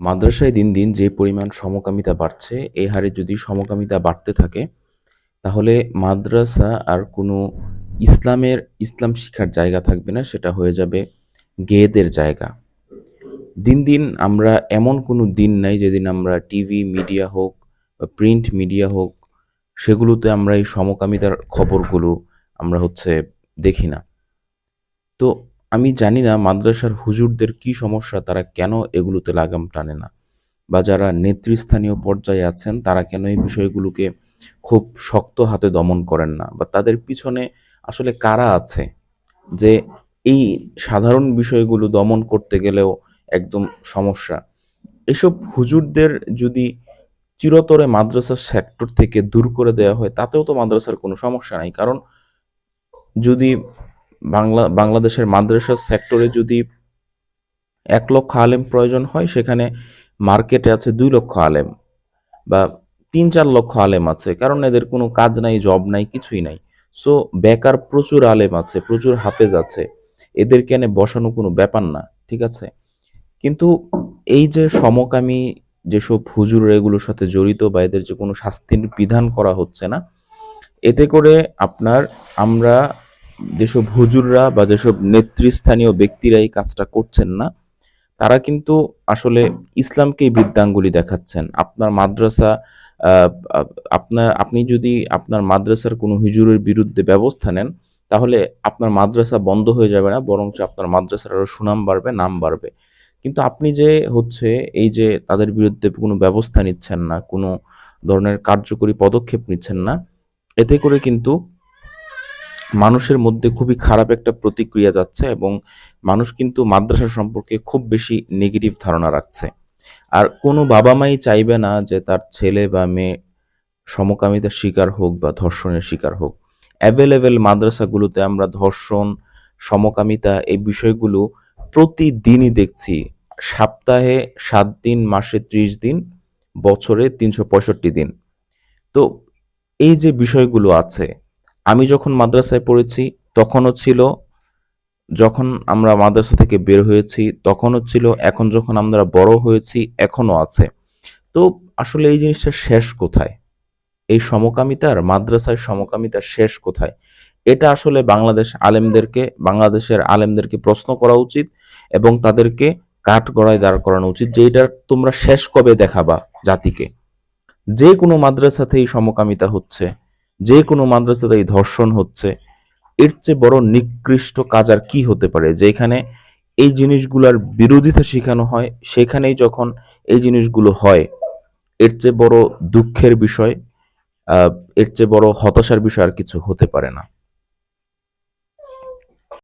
মাদ্রাসায় দিন, দিন যে পরিমাণ সমকামিতা বাড়ছে, এ হারে যদি সমকামিতা বাড়তে থাকে, তাহলে মাদ্রাসা আর কোনো ইসলামের ইসলাম শিখার জায়গা থাকবে না, সেটা হয়ে যাবে গেয়েদের জায়গা। দিন, দিন আমরা এমন কোনো দিন নাই যেদিন আমরা টিভি, মিডিয়া হোক বা প্রিন্ট মিডিয়া হোক, সেগুলোতে আমরা এই সমকামিতার খবরগুলো আমরা হচ্ছে দেখি না। তো আমি জানি না মাদ্রাসার হুজুরদের কি সমস্যা, তারা কেন এগুলোতে লাগাম টানে না? বা যারা নেতৃস্থানীয় পর্যায়ে আছেন, তারা কেন এই বিষয়গুলোকে খুব শক্ত হাতে দমন করেন না? বা তাদের পিছনে আসলে কারা আছে? যে এই সাধারণ বিষয়গুলো দমন করতে গেলেও একদম সমস্যা। এসব হুজুরদের যদি চিরতরে মাদ্রাসার সেক্টর থেকে দূর করে দেওয়া হয়, তাতেও তো মাদ্রাসার কোনো সমস্যা নাই। কারণ যদি বাংলা বাংলাদেশের মাদ্রাসা সেক্টরে যদি এক লক্ষ আলেম প্রয়োজন হয়, সেখানে মার্কেটে আছে দুই লক্ষ আলেম বা ৩-৪ লক্ষ আলেম আছে। কারণ এদের কোনো কাজ নাই, জব নাই, কিছুই নাই। সো বেকার প্রচুর আলেম আছে, প্রচুর হাফেজ আছে। এদেরকে এনে বসানো কোনো ব্যাপার না। ঠিক আছে? কিন্তু এই যে সমকামী যেসব হুজুর এগুলোর সাথে জড়িত বা এদের যে কোনো শাস্তির বিধান করা হচ্ছে না, এতে করে আপনার আমরা যেসব হুজুররা বা যেসব নেতৃস্থানীয় ব্যক্তিরা এই কাজটা করছেন না, তারা কিন্তু আসলে ইসলামকেই বৃদ্ধাঙ্গুলি দেখাচ্ছেন। আপনার মাদ্রাসা আপনার আপনি যদি আপনার মাদ্রাসার কোনো হুজুরের বিরুদ্ধে ব্যবস্থা নেন, তাহলে আপনার মাদ্রাসা বন্ধ হয়ে যাবে না, বরঞ্চ আপনার মাদ্রাসার আরও সুনাম বাড়বে, নাম বাড়বে। কিন্তু আপনি যে হচ্ছে এই যে তাদের বিরুদ্ধে কোনো ব্যবস্থা নিচ্ছেন না, কোনো ধরনের কার্যকরী পদক্ষেপ নিচ্ছেন না, এতে করে কিন্তু মানুষের মধ্যে খুবই খারাপ একটা প্রতিক্রিয়া যাচ্ছে এবং মানুষ কিন্তু মাদ্রাসা সম্পর্কে খুব বেশি নেগেটিভ ধারণা রাখছে। আর কোনো বাবা-মাই চাইবে না যে তার ছেলে বা মেয়ে সমকামিতার শিকার হোক বা ধর্ষণের শিকার হোক। অ্যাভেলেবেল মাদ্রাসাগুলোতে আমরা ধর্ষণ, সমকামিতা এই বিষয়গুলো প্রতিদিনই দেখছি। সপ্তাহে সাত দিন, মাসে ৩০ দিন, বছরে ৩৬৫ দিন। তো এই যে বিষয়গুলো আছে, আমি যখন মাদ্রাসায় পড়েছি তখনও ছিল, যখন আমরা মাদ্রাসা থেকে বের হয়েছি তখনও ছিল, এখন যখন আমরা বড় হয়েছি এখনও আছে। তো আসলে এই জিনিসটা শেষ কোথায়? এই সমকামিতার, মাদ্রাসায় সমকামিতার শেষ কোথায়? এটা আসলে বাংলাদেশ আলেমদেরকে বাংলাদেশের আলেমদেরকে প্রশ্ন করা উচিত এবং তাদেরকে কাঠগড়ায় দাঁড় করানো উচিত যে এটার তোমরা শেষ কবে দেখাবা জাতিকে? যে কোনো মাদ্রাসাতেই সমকামিতা হচ্ছে, যে কোনো মাদ্রাসাতে এই ধর্ষণ হচ্ছে, এর চেয়ে বড় নিকৃষ্ট কাজ আর কি হতে পারে? যেখানে এই জিনিসগুলোর বিরোধিতা শেখানো হয়, সেখানেই যখন এই জিনিসগুলো হয়, এর চেয়ে বড় দুঃখের বিষয়, এর চেয়ে বড় হতাশার বিষয় আর কিছু হতে পারে না।